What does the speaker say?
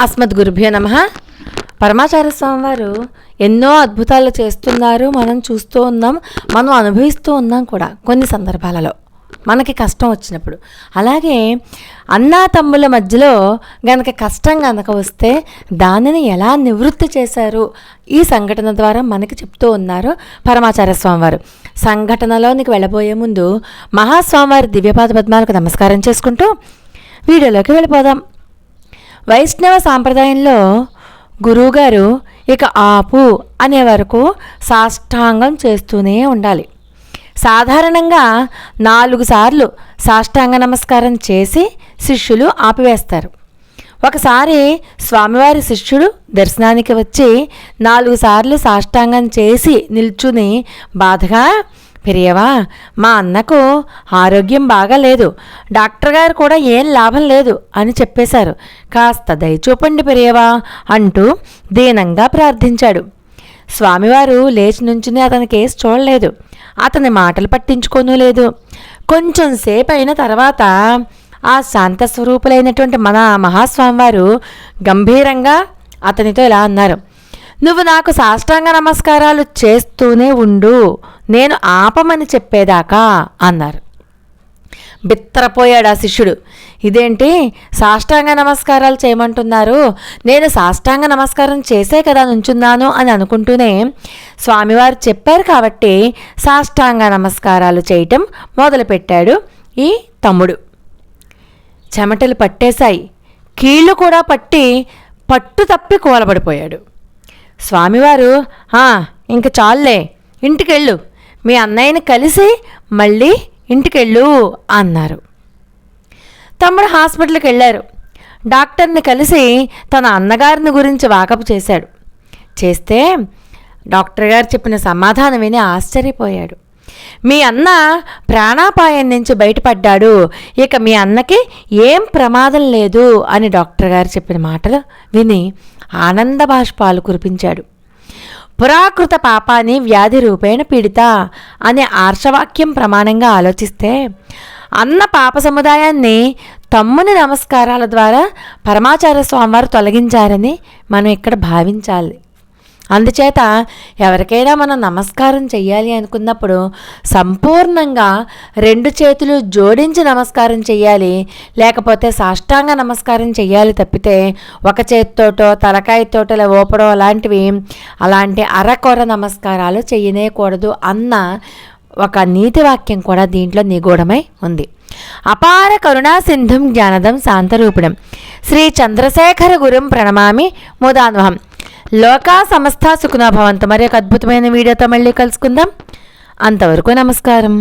అస్మద్ గురుభ్యో నమ. పరమాచార్య స్వామి వారు ఎన్నో అద్భుతాలు చేస్తున్నారు మనం చూస్తూ ఉన్నాం మనం అనుభవిస్తూ ఉన్నాం కూడా కొన్ని సందర్భాలలో. మనకి కష్టం వచ్చినప్పుడు. అలాగే అన్నా తమ్ముల మధ్యలో గనక కష్టం గనక వస్తే దానిని ఎలా నివృత్తి చేశారు? ఈ సంఘటన ద్వారా మనకి చెప్తూ ఉన్నారు పరమాచార్య స్వామివారు. సంఘటనలోనికి వెళ్ళబోయే ముందు మహాస్వామివారి దివ్యపాద పద్మాలకు నమస్కారం చేసుకుంటూ వీడియోలోకి వెళ్ళిపోదాం. వైష్ణవ సాంప్రదాయంలో గురువుగారు ఇక ఆపు అనే వరకు సాష్టాంగం చేస్తూనే ఉండాలి. సాధారణంగా నాలుగు సార్లు సాష్టాంగ నమస్కారం చేసి శిష్యులు ఆపివేస్తారు. ఒకసారి స్వామివారి శిష్యుడు దర్శనానికి వచ్చి నాలుగు సార్లు సాష్టాంగం చేసి నిల్చుని బాధగా పెరియవా మా అన్నకు ఆరోగ్యం బాగాలేదు. డాక్టర్ గారు కూడా ఏం లాభం లేదు అని చెప్పేశారు. కాస్త దయచూపండి పెరియవా అంటూ దీనంగా ప్రార్థించాడు. స్వామివారు లేచి నుంచుని అతని కేసు చూడలేదు. అతని మాటలు పట్టించుకోనూ లేదు. కొంచెం సేపు అయిన తర్వాత ఆ శాంత స్వరూపులైనటువంటి మన మహాస్వామివారు గంభీరంగా అతనితో ఇలా అన్నారు. నువ్వు నాకు సాష్టాంగ నమస్కారాలు చేస్తూనే ఉండు. నేను ఆపమని చెప్పేదాకా అన్నారు. బిత్తరపోయాడు ఆ శిష్యుడు. ఇదేంటి? సాష్టాంగ నమస్కారాలు చేయమంటున్నారు. నేను సాష్టాంగ నమస్కారం చేసే కదా నుంచున్నాను అని అనుకుంటూనే స్వామివారు చెప్పారు కాబట్టి సాష్టాంగ నమస్కారాలు చేయటం మొదలుపెట్టాడు ఈ తమ్ముడు. చెమటలు పట్టేశాయి. కీళ్ళు కూడా పట్టి పట్టు తప్పి కూలబడిపోయాడు. స్వామివారు ఇంక చాలులే ఇంటికెళ్ళు. మీ అన్నయ్యని కలిసి మళ్ళీ ఇంటికెళ్ళు అన్నారు. తమ్ముడు హాస్పిటల్కి వెళ్ళారు. డాక్టర్ని కలిసి తన అన్నగారిని గురించి వాకపు చేశాడు. చేస్తే డాక్టర్ గారు చెప్పిన సమాధానం విని ఆశ్చర్యపోయాడు. మీ అన్న ప్రాణాపాయం నుంచి బయటపడ్డాడు. ఇక మీ అన్నకి ఏం ప్రమాదం లేదు అని డాక్టర్ గారు చెప్పిన మాటలు విని ఆనంద బాష్పాలు కురిపించాడు. పురాకృత పాపాన్ని వ్యాధి రూపేణ పీడిత అనే ఆర్షవాక్యం ప్రమాణంగా ఆలోచిస్తే అన్న పాప సముదాయాన్ని తమ్ముని నమస్కారాల ద్వారా పరమాచార్య స్వామివారు తొలగించారని మనం ఇక్కడ భావించాలి. అందుచేత ఎవరికైనా మనం నమస్కారం చేయాలి అనుకున్నప్పుడు సంపూర్ణంగా రెండు చేతులు జోడించి నమస్కారం చేయాలి లేకపోతే సాష్టాంగ నమస్కారం చేయాలి తప్పితే ఒక చేతితోటో తలకాయతోటో ఇలా ఊపడం అలాంటివి అలాంటి అరకొర నమస్కారాలు చేయనేకూడదు అన్న ఒక నీతి వాక్యం కూడా దీంట్లో నిగూఢమై ఉంది. అపార కరుణా సింధుం జ్ఞానదం శాంతరూపిణం. శ్రీ చంద్రశేఖర గురుం ప్రణమామి ముదాన్వహం. లోకా సమస్త సుఖనాభవంత మరి ఒక అద్భుతమైన వీడియోతో మళ్ళీ కలుసుకుందాం. అంతవరకు నమస్కారం.